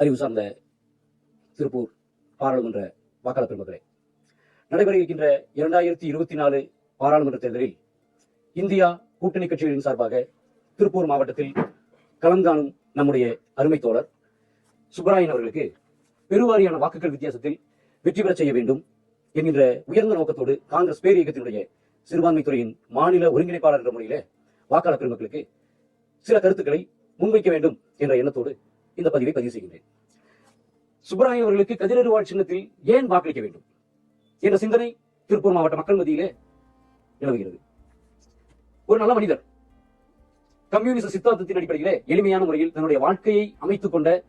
அறிவு சார்ந்த திருப்பூர் பாராளுமன்ற வாக்காளர் பெருமக்களே நடைபெற இருக்கின்ற இரண்டாயிரத்தி இருபத்தி நாலு பாராளுமன்ற தேர்தலில் இந்தியா கூட்டணி கட்சிகளின் சார்பாக திருப்பூர் மாவட்டத்தில் களம் காணும் நம்முடைய அருமை தோழர் சுப்பராயன் அவர்களுக்கு பெருவாரியான வாக்குகள் வித்தியாசத்தில் வெற்றி பெறச் செய்ய வேண்டும் என்கின்ற உயர்ந்த நோக்கத்தோடு காங்கிரஸ் பேர் இயக்கத்தினுடைய சிறுபான்மை துறையின் மாநில ஒருங்கிணைப்பாளர் என்ற முறையில வாக்காளர் பெருமக்களுக்கு சில கருத்துக்களை முன்வைக்க வேண்டும் என்ற எண்ணத்தோடு இந்த பதிவை பதிவு செய்கின்றேன். சுப்பராயன் அவர்களுக்கு கதிரறிவாள் சின்னத்தில் ஏன் வாக்களிக்க வேண்டும்? என்ற சிந்தனை திருப்பூர் மாவட்ட மக்கள் மத்தியிலே நிலவுகிறது. ஒரு நல்ல மனிதர். கம்யூனிஸ்ட் சித்தாந்தத்தின் அடிப்படையிலே எளிமையான முறையில் தன்னுடைய வாழ்க்கையை அமைத்துக் கொண்ட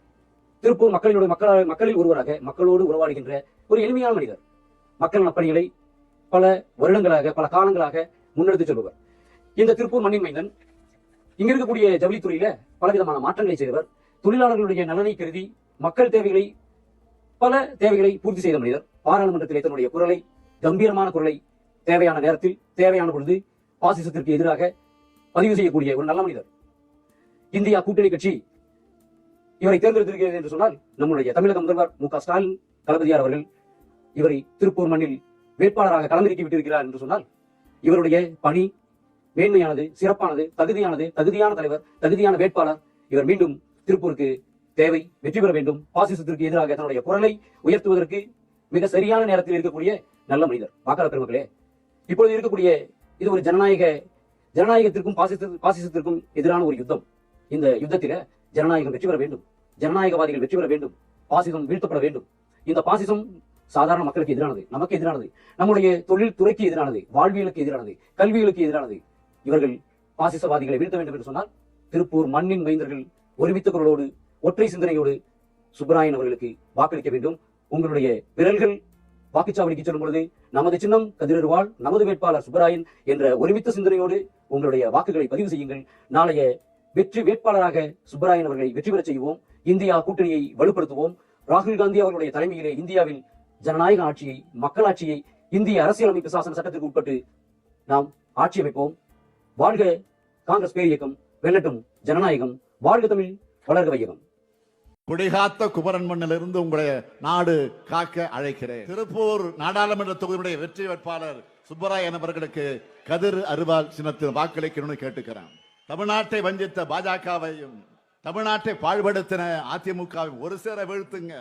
திருப்பூர் மக்களினுடைய மக்கள் மக்களில் ஒருவராக மக்களோடு உறவாடுகின்ற ஒரு எளிமையான மனிதர். மக்கள் நற்பணிகளை பல வருடங்களாக பல காலங்களாக முன்னெடுத்து செல்பவர். இந்த திருப்பூர் மண்ணின் மைந்தன் இங்க இருக்கக்கூடிய ஜவுளித்துறையில பலவிதமான மாற்றங்களை செய்தவர். தொழிலாளர்களுடைய நலனை கருதி மக்கள் தேவைகளை பல தேவைகளை பூர்த்தி செய்த மனிதர். பாராளுமன்றத்திலே தன்னுடைய குரலை கம்பீரமான குரலை தேவையான நேரத்தில் தேவையான பொழுது பாசிசத்திற்கு எதிராக பதிவு செய்யக்கூடிய ஒரு நல்ல மனிதர். இந்தியா கூட்டணி கட்சி இவரை தேர்ந்தெடுத்திருக்கிறது என்று சொன்னால் நம்முடைய தமிழக முதல்வர் மு க ஸ்டாலின் தளபதியார் அவர்கள் இவரை திருப்பூர் மண்ணில் வேட்பாளராக களமிறக்கி விட்டிருக்கிறார் என்று சொன்னால் இவருடைய பணி மேன்மையானது சிறப்பானது தகுதியானது தகுதியான தலைவர் தகுதியான வேட்பாளர் இவர் மீண்டும் திருப்பூருக்கு தேவை வெற்றி பெற வேண்டும். பாசிசத்திற்கு எதிராக தன்னுடைய குரலை உயர்த்துவதற்கு மிக சரியான நேரத்தில் இருக்கக்கூடிய நல்ல மனிதர். வாக்காளர் பெருமக்களே இப்பொழுது இருக்கக்கூடிய இது ஒரு ஜனநாயக ஜனநாயகத்திற்கும் பாசிச பாசிசத்திற்கும் எதிரான ஒரு யுத்தம். இந்த யுத்தத்தில ஜனநாயகம் வெற்றி பெற வேண்டும். ஜனநாயகவாதிகள் வெற்றி பெற வேண்டும். பாசிசம் வீழ்த்தப்பட வேண்டும். இந்த பாசிசம் சாதாரண மக்களுக்கு எதிரானது நமக்கு எதிரானது நம்முடைய தொழில் துறைக்கு எதிரானது வாழ்வியலுக்கு எதிரானது கல்விகளுக்கு எதிரானது. இவர்கள் பாசிசவாதிகளை வீழ்த்த வேண்டும் என்று சொன்னால் திருப்பூர் மண்ணின் மைந்தர்கள் ஒருமித்த குரலோடு ஒற்றை சிந்தனையோடு சுப்பராயன் அவர்களுக்கு வாக்களிக்க வேண்டும். உங்களுடைய விரல்கள் வாக்குச்சாவடிக்கு செல்லும் பொழுது நமது சின்னம் கதிரருவாள் நமது வேட்பாளர் சுப்பராயன் என்ற ஒருமித்த சிந்தனையோடு உங்களுடைய வாக்குகளை பதிவு செய்யுங்கள். நாளைய வெற்றி வேட்பாளராக சுப்பராயன் அவர்களை வெற்றி பெறச் செய்வோம். இந்தியா கூட்டணியை வலுப்படுத்துவோம். ராகுல் காந்தி அவர்களுடைய தலைமையிலே இந்தியாவில் ஜனநாயக ஆட்சியை மக்களாட்சியை இந்திய அரசியலமைப்பு சாசன சட்டத்திற்கு உட்பட்டு நாம் ஆட்சி அமைப்போம். வாழ்க காங்கிரஸ் பேரியக்கம் வெல்லட்டும் ஜனநாயகம். வாழ்க தமிழ் வளர்க வையகம். குடிகாத்த குமரன் மண்ணிலிருந்து உங்களுடைய நாடு காக்க அழைக்கிறேன். திருப்பூர் நாடாளுமன்ற தொகுதியுடைய வெற்றி வேட்பாளர் சுப்பராயன் அவர்களுக்கு கதிர் அருவாள் சின்னத்தில் வாக்களிக்கணும்னு கேட்டுக்கிறேன். தமிழ்நாட்டை வஞ்சித்த பாஜகவையும் தமிழ்நாட்டை பாழ்படுத்தின அதிமுகவையும் ஒரு சேர வீழ்த்துங்க.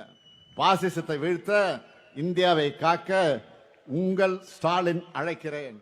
பாசிசத்தை வீழ்த்த இந்தியாவை காக்க உங்கள் ஸ்டாலின் அழைக்கிறேன்.